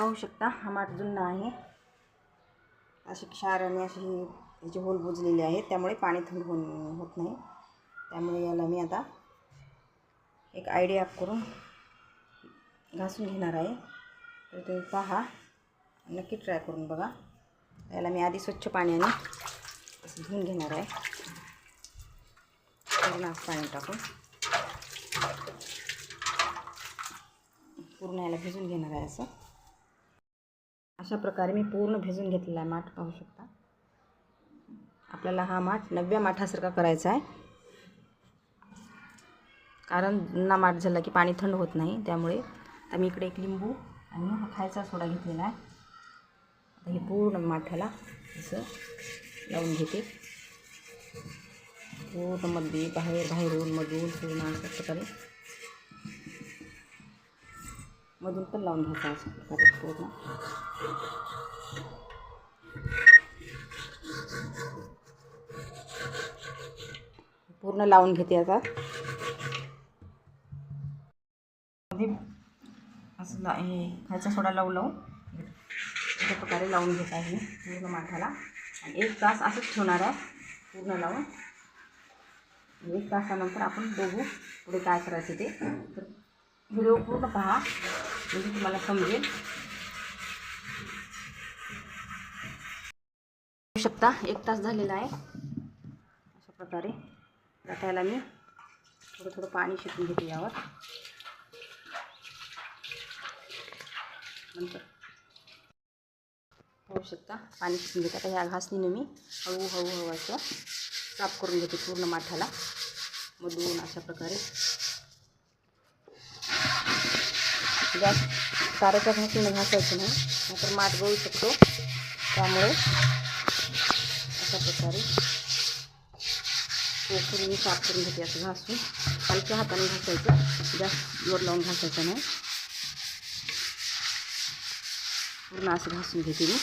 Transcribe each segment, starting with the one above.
पाहू शकता हा माठ जुना आहे. असे क्षार आणि असे याचे होल बुजलेले आहेत त्यामुळे पाणी थंड होऊन होत नाही. त्यामुळे याला मी आता एक आयडिया करून घासून घेणार आहे. तर तुम्ही पहा. नक्की ट्राय करून बघा. याला मी आधी स्वच्छ पाण्याने असं धुवून घेणार आहे. पूर्ण पाणी टाकून. पूर्ण याला भिजून घेणार आहे असं. अशा प्रकारे मी पूर्ण भिजून घेतलेला आहे माठ पाहू शकता. आपल्याला हा माठ नव्या माठासारखा करायचा आहे. कारण ना माठ झाला की पाणी थंड होत नाही त्यामुळे आता मी इकडे एक लिंबू आणि खायचा सोडा घेतलेला आहे. आता हे पूर्ण माठाला असं लावून घेते. पूर्णमध्ये बाहेर बाहेरून मधून पूर्ण अशा प्रकारे मधून पण लावून घ्यायचा अशा प्रकारे पूर्ण. पूर्ण लावून घेते आता. असं ला हे खायचा सोडा लावून लावू. अशा प्रकारे लावून घेत आहे पूर्ण माठाला. आणि एक तास असंच ठेवणार आहे पूर्ण लावून. एक तासानंतर आपण बघू पुढे काय करायचं ते. तर व्हिडिओ पूर्ण पहा. म्हणजे तुम्हाला समजेल शकता एक तास झालेला आहे. अशा प्रकारे आता मी थोडं थोडं पाणी शिकून घेते यावर. नंतर होऊ शकता पाणी शिकून घेते. आता ह्या घासणीने मी हळू हळू हळू असं साफ करून घेते पूर्ण माठाला. मधून अशा प्रकारे जास्त साऱ्याच्या घासणीने घासायचं नाही नाहीतर माठ अशा प्रकार मी साफ़ कर घेते असं घासून हाथ हाताने घासायचं जास्त ज़ोर लावून घासायचं पूर्ण असं घासून घेते मी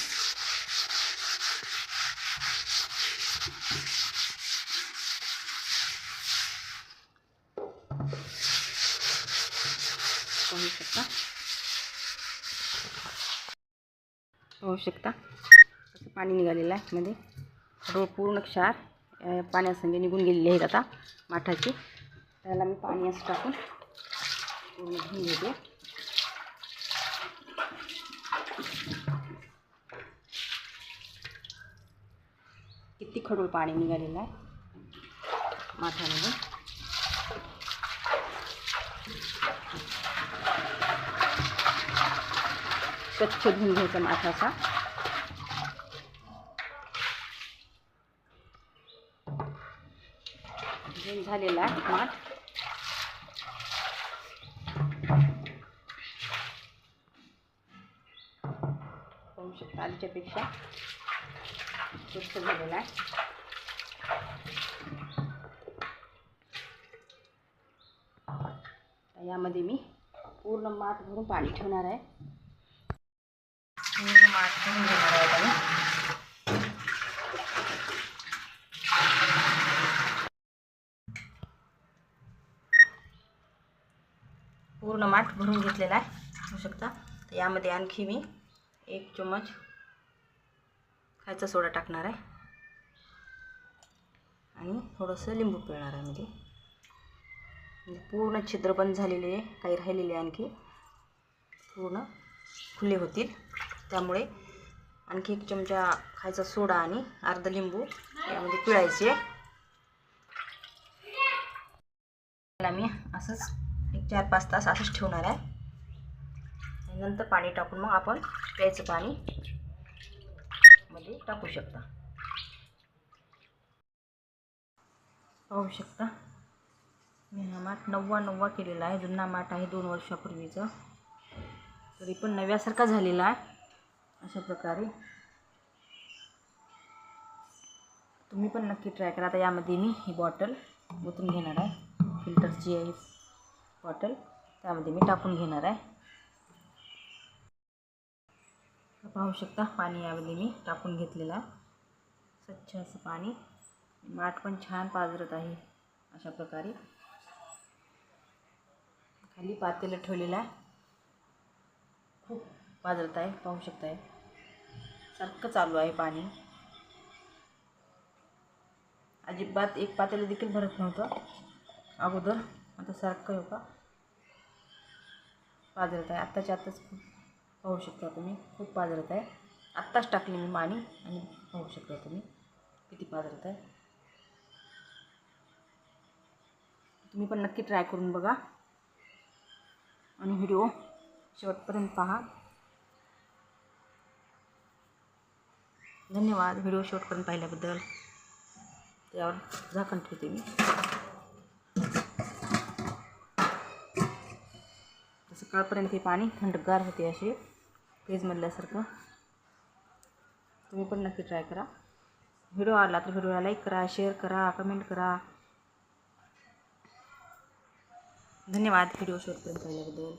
पाहू शकता शकता असं पाणी निघालेलं आहे मध्ये रो पूर्ण क्षार पाण्यासंगे निघून गेलेले आहेत आता माठाचे त्याला मी पाणी असं टाकून पूर्ण धुवून घेते किती खडूळ पाणी स्वच्छ धुवून घ्यायचा माथाचा धुवून झालेला आहे माठ. पाहू शकता आधीच्यापेक्षा स्वच्छ झालेला आहे. यामध्ये मी पूर्ण माठ भरून पाणी ठेवणार आहे. वाटून घेणार आहे आता पूर्ण माठ भरून घेतलेला आहे होऊ शकता. तर यामध्ये आणखी मी एक चम्मच खायचा सोडा टाकणार आहे. आणि थोडंसं लिंबू पिळणार आहे म्हणजे म्हणजे पूर्ण छिद्र बंद झालेले आहे काही राहिलेले आहे आणखी. पूर्ण खुले होतील. त्यामुळे आणखी एक चमचा खायचा सोडा आणि अर्धा लिंबू यामध्ये पिळायचे. त्याला मी असंच एक चार पाच तास असंच ठेवणार आहे. नंतर पाणी टाकून मग आपण प्यायचं पाणी मध्ये टाकू शकता. पाहू शकता. मी हा माठ नव्वा नव्वा केलेला आहे. जुना माठ आहे दोन वर्षापूर्वीचं. तरी पण नव्यासारखा झालेला आहे. अशा प्रकारे. तुम्ही पण नक्की ट्राय करा. आता यामध्ये मी ही बॉटल ओतून घेणार आहे. फिल्टरची आहे बॉटल त्यामध्ये मी टाकून घेणार आहे. पाहू शकता पाणी यामध्ये मी टाकून घेतलेलं आहे. स्वच्छ असं पाणी. माठ पण छान पाजरत आहे अशा प्रकारे. खाली पातेलं ठेवलेलं आहे. खूप वाजत आहे पाहू शकताय. सारखं चालू आहे पाणी. अजिबात एक पातेलं देखील भरत नव्हतं. अगोदर आता सारखं हो का पाजरत आहे. आत्ताच्या आत्ताच खूप पाहू शकता तुम्ही. खूप पाजरत आहे. आत्ताच टाकली मी पाणी आणि पाहू शकता तुम्ही. किती पाजरत आहे. तुम्ही पण नक्की ट्राय करून बघा. आणि व्हिडिओ शेवटपर्यंत पहा. धन्यवाद. व्हिडिओ शूट करून पाहिल्याबद्दल. त्यावर झाकण ठेवते मी. सकाळपर्यंत हे पाणी थंडगार होते असे फ्रीजमधल्यासारखं तुम्ही पण नक्की ट्राय करा. व्हिडिओ आला तर व्हिडिओला लाईक करा शेअर करा कमेंट करा. धन्यवाद. व्हिडिओ शूट करून पाहिल्याबद्दल.